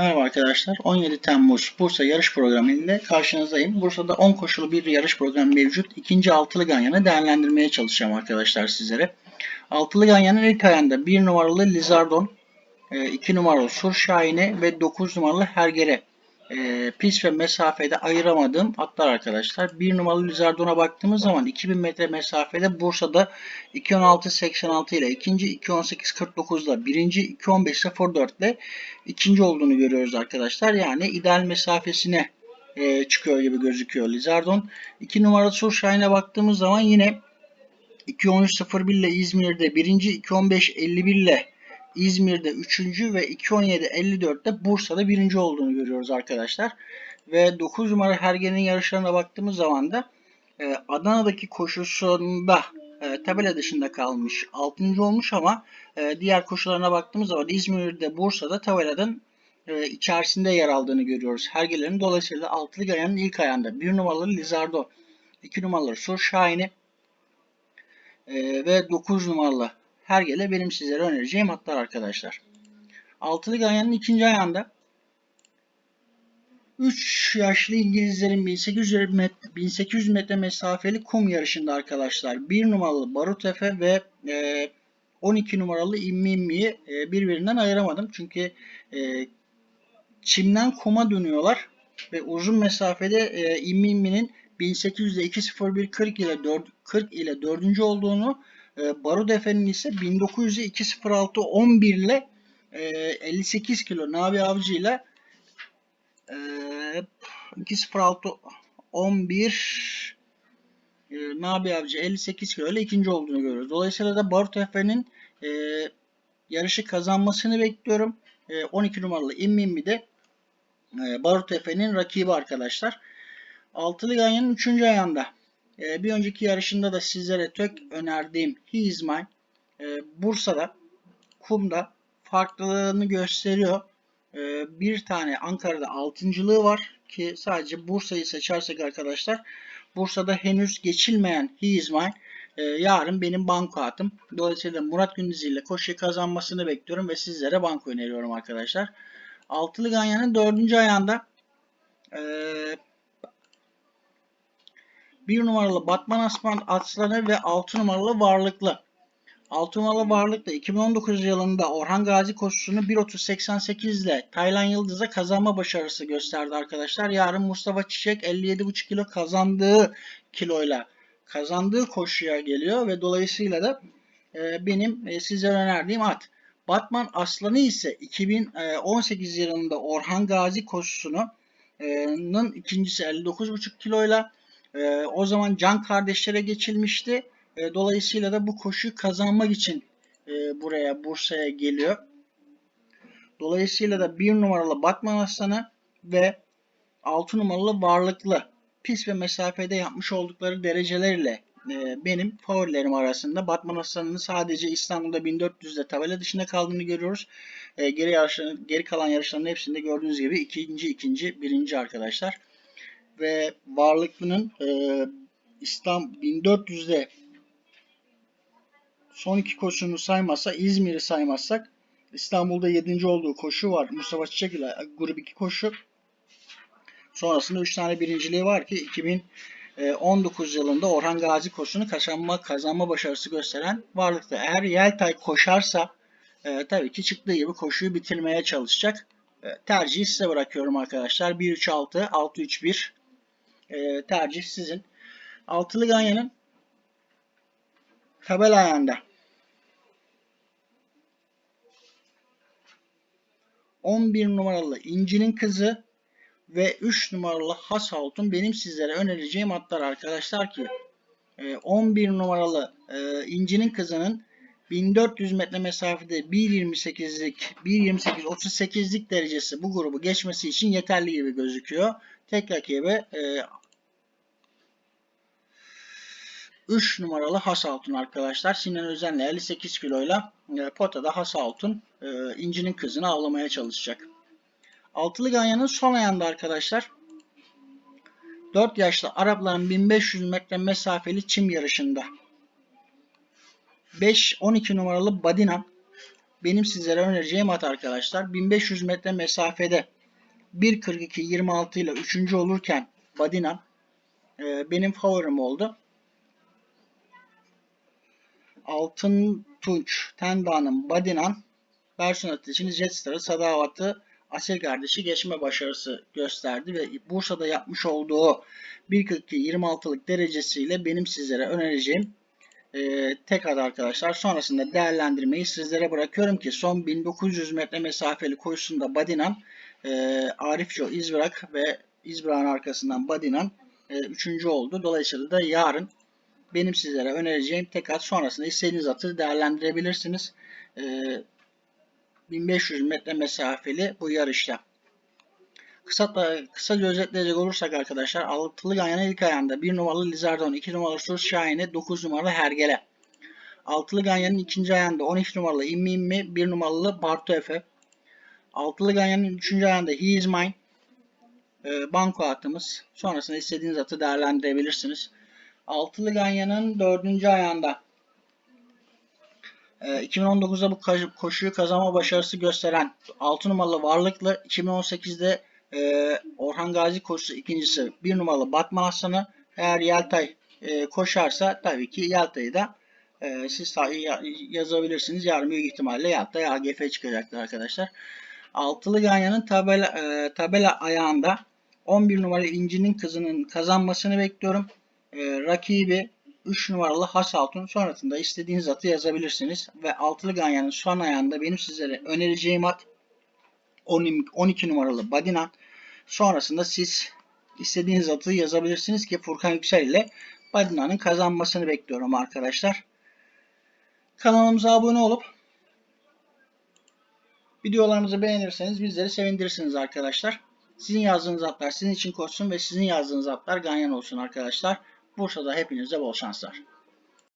Merhaba arkadaşlar. 17 Temmuz Bursa yarış programı karşınızdayım. Bursa'da 10 koşulu bir yarış programı mevcut. İkinci altılı ganyanı değerlendirmeye çalışacağım arkadaşlar sizlere. Altılı ganyanın ilk ayağında 1 numaralı Lizardon, 2 numaralı Sur Şahini ve 9 numaralı Hergere. E, pis ve mesafede ayıramadığım atlar arkadaşlar. 1 numaralı Lizardon'a baktığımız zaman 2000 metre mesafede Bursa'da 2.16.86 ile ikinci 2.18.49 ile birinci 2.15.04 ile ikinci olduğunu görüyoruz arkadaşlar. Yani ideal mesafesine e, çıkıyor gibi gözüküyor Lizardon. 2 numaralı Surshine'e baktığımız zaman yine 2.13.01 ile İzmir'de birinci 2.15.51 ile İzmir'de 3. ve 2.17.54'te Bursa'da 1. olduğunu görüyoruz arkadaşlar. Ve 9 numara Hergen'in yarışlarına baktığımız zaman da e, Adana'daki koşusunda e, tabela dışında kalmış. 6. olmuş ama e, diğer koşularına baktığımız zaman İzmir'de, Bursa'da tabeladan e, içerisinde yer aldığını görüyoruz. Hergelerin dolayısıyla altılı gayanın ilk ayağında 1 numaralı Lizardo, 2 numaralı Sur Şahin'i e, ve 9 numaralı Hergele benim sizlere önereceğim atlar arkadaşlar. Altılı ganyanın ikinci ayağında 3 yaşlı İngilizlerin 1800 metre, 1800 metre mesafeli kum yarışında arkadaşlar. 1 numaralı Barut Efe ve e, 12 numaralı İmmi İmmi'yi e, birbirinden ayıramadım. Çünkü e, çimden kuma dönüyorlar ve uzun mesafede e, İmmi İmmi'nin 1800'de 2.01 40 ile 4 40 ile 4. olduğunu e, Barut Efe'nin ise 1900'de 2.06 11 ile e, 58 kilo Nabi Avcı ile e, 2.06 11 e, Nabi Avcı 58 kilo ile ikinci olduğunu görüyoruz. Dolayısıyla da Barut Efe'nin e, yarışı kazanmasını bekliyorum. E, 12 numaralı İmmimmi de e, Barut Efe'nin rakibi arkadaşlar. Altılı Ganyan'ın 3. ayağında. Ee, bir önceki yarışında da sizlere tök önerdiğim He Is Mine e, Bursa'da kumda farklılığını gösteriyor. E, bir tane Ankara'da altıncılığı var ki sadece Bursa'yı seçersek arkadaşlar Bursa'da henüz geçilmeyen He Is Mine e, yarın benim banko atım. Dolayısıyla Murat Gündüz ile koşuyu kazanmasını bekliyorum ve sizlere banko öneriyorum arkadaşlar. Altılı Ganyan'ın dördüncü ayağında e, 1 numaralı Batman Asman Aslanı ve 6 numaralı Varlıklı. 6 numaralı Varlıklı 2019 yılında Orhan Gazi koşusunu 1.30.88 ile Taylan Yıldız'a kazanma başarısı gösterdi arkadaşlar. Yarın Mustafa Çiçek 57.5 kilo kazandığı kiloyla kazandığı koşuya geliyor ve dolayısıyla da e, benim e, size önerdiğim at. Batman Aslanı ise 2018 yılında Orhan Gazi koşusunun e, ikincisi 59,5 kiloyla e, o zaman Can kardeşlere geçilmişti. E, dolayısıyla da bu koşuyu kazanmak için e, buraya Bursa'ya geliyor. Dolayısıyla da bir numaralı Batman Aslanı ve 6 numaralı Varlıklı pis ve mesafede yapmış oldukları derecelerle e, benim favorilerim arasında. Batman Aslanı'nın sadece İstanbul'da 1400'de tabela dışında kaldığını görüyoruz. E, geri, yarışların, geri kalan yarışların hepsinde gördüğünüz gibi ikinci, ikinci, birinci arkadaşlar ve varlıklının e, İstanbul 1400'de son iki koşunu saymazsa İzmir'i saymazsak İstanbul'da 7. olduğu koşu var. Mustafa Çiçek ile grup 2 koşu. Sonrasında 3 tane birinciliği var ki 2019 yılında Orhan Gazi koşusunu kazanma, kazanma başarısı gösteren varlıkta. Eğer Yeltay koşarsa e, tabii ki çıktığı gibi koşuyu bitirmeye çalışacak. E, tercihi size bırakıyorum arkadaşlar. 1-3-6, 6-3-1 e, tercih sizin. Altılı Ganyan'ın tabela ayağında 11 numaralı İnci'nin kızı ve 3 numaralı Has Altun benim sizlere önereceğim atlar arkadaşlar ki 11 e, numaralı e, İnci'nin kızının 1400 metre mesafede 1.28'lik 1.28 38'lik derecesi bu grubu geçmesi için yeterli gibi gözüküyor. Tek rakibi e, 3 numaralı Has Altun arkadaşlar. Sinan Özen'le 58 kiloyla e, potada Has Altun e, incinin kızını avlamaya çalışacak. Altılı Ganyan'ın son ayağında arkadaşlar 4 yaşlı Arapların 1500 metre mesafeli çim yarışında 5-12 numaralı Badina benim sizlere önereceğim at arkadaşlar. 1500 metre mesafede 1.42-26 ile 3. olurken Badinan e, benim favorim oldu. Altın Tunç, Tenda'nın Badinan, Bersun Ateş'in Jetstar'ı Sadavat'ı Asil kardeşi geçme başarısı gösterdi ve Bursa'da yapmış olduğu 1.42-26'lık derecesiyle benim sizlere önereceğim e, tek adı arkadaşlar. Sonrasında değerlendirmeyi sizlere bırakıyorum ki son 1900 metre mesafeli koşusunda Badinan, e, Arifjo İzbrak ve İzbrak'ın arkasından Badinan e, üçüncü oldu. Dolayısıyla da yarın benim sizlere önereceğim tek at sonrasında istediğiniz atı değerlendirebilirsiniz. E, 1500 metre mesafeli bu yarışta. Kısa, kısaca özetleyecek olursak arkadaşlar altılı ganyanın ilk ayağında 1 numaralı Lizardon, 2 numaralı Sus Şahin'e, 9 numaralı Hergele. Altılı ganyanın ikinci ayağında 12 numaralı İmmi İmmi, 1 numaralı Bartu Efe. Altılı ganyanın üçüncü ayağında He Is Mine. E, banko atımız. Sonrasında istediğiniz atı değerlendirebilirsiniz. Altılı ganyanın dördüncü ayağında 2019'da bu koşuyu kazanma başarısı gösteren 6 numaralı Varlıklı 2018'de e, Orhan Gazi koşusu ikincisi 1 numaralı Batman Aslanı eğer Yeltay e, koşarsa tabii ki Yeltay'ı da e, siz yazabilirsiniz. Yarın büyük ihtimalle Yeltay AGF çıkacaktır arkadaşlar. Altılı Ganyan'ın tabela, tabela ayağında 11 numaralı İnci'nin kızının kazanmasını bekliyorum. E, rakibi 3 numaralı Hasaltun sonrasında istediğiniz atı yazabilirsiniz. Ve altılı ganyanın son ayağında benim sizlere önereceğim at 12 numaralı Badinan. Sonrasında siz istediğiniz atı yazabilirsiniz ki Furkan Yüksel ile Badina'nın kazanmasını bekliyorum arkadaşlar. Kanalımıza abone olup videolarımızı beğenirseniz bizleri sevindirirsiniz arkadaşlar. Sizin yazdığınız atlar sizin için koşsun ve sizin yazdığınız atlar ganyan olsun arkadaşlar. Bursa'da hepinize bol şanslar.